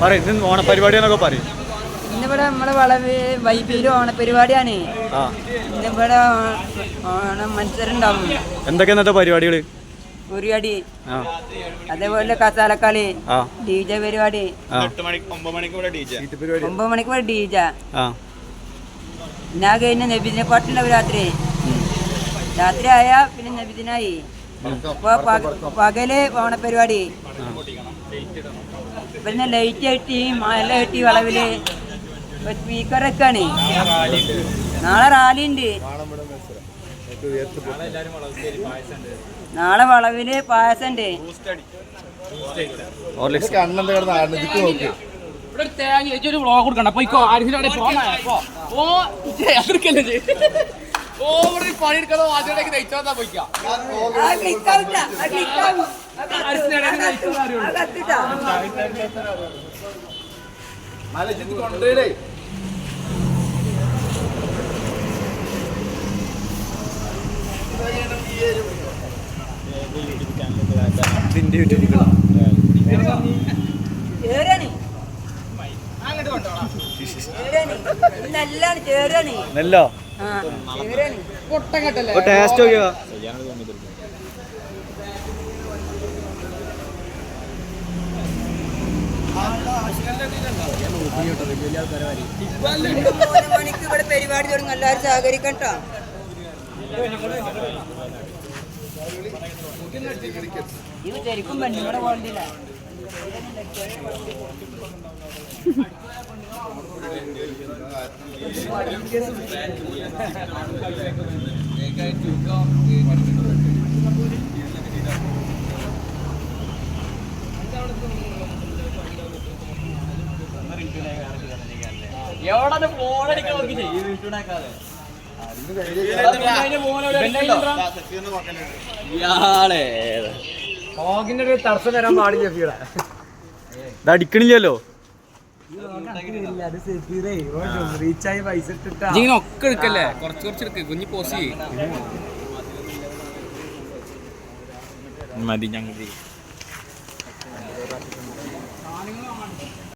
പറയും ഇന്ന് ഓണപരിപാടി എന്നൊക്കെ പറയും. ഇന്നിവിടെ നമ്മളെ വളവ് വൈബിയിൽ ഓണപരിപാടിയാണ്. ആ. ഇന്നിവിടെ ഓണം മത്സരം ഉണ്ടാവും എന്തൊക്കെ ഇന്നത്തെ പരിപാടികൾ ഉരിയടി ആ. അതേപോലെ കസാലക്കളി ആ. ഡി ജെ പരിപാടി. ആ. ഒമ്പത് മണിക്ക് വരെ ഡി ജെ. ആ. ഞാൻ കഴിഞ്ഞ നബിദിനെ പാട്ടുണ്ടാവും രാത്രി. രാത്രി ആയാ പിന്നെ നബിദിനായി. പക- പകൽ ഓണപ്പരിപാടി പിന്നെ ലൈറ്റ് കെട്ടി മല കെട്ടി വളവിൽ. സ്പീക്കറൊക്കെയാണ്. നാളെ റാലി ഉണ്ട് നാളെ വളവിൽ പായസം ഉണ്ട് ഓ അതൊക്കെ ഓ ഇവിടെ ഒരു പണി എടുക്കാതെ ആദ്യമായിട്ട് നയിച്ചാ പോയിക്കാം കത്തിട്ടാ. കൊണ്ടുപോയിടേ ഇതിന്റെ ചേരാണ്. നെല്ലോ ടേസ്റ്റ് നോക്കിയോ? മണിക്ക് ഇവിടെ പരിപാടി തുടങ്ങും എല്ലാവരും സഹകരിക്കട്ടോ ഇത് ശരിക്കും പെണ്ണുങ്ങളെ ക്വാളിറ്റിയില്ല എവിടെ അടിക്കാൻ നോക്കി ഫോഗിന്റെ ഒരു തടസ്സം തരാൻ പാടില്ല ഫീടെ ഇത് അടിക്കണില്ലല്ലോ. ഇങ്ങനെ ഒക്കെ എടുക്കല്ലേ? കുറച്ച് കുറച്ച് എടുക്ക്. കുഞ്ഞി പോസ് ചെയ്യേ മതി ഞങ്ങൾ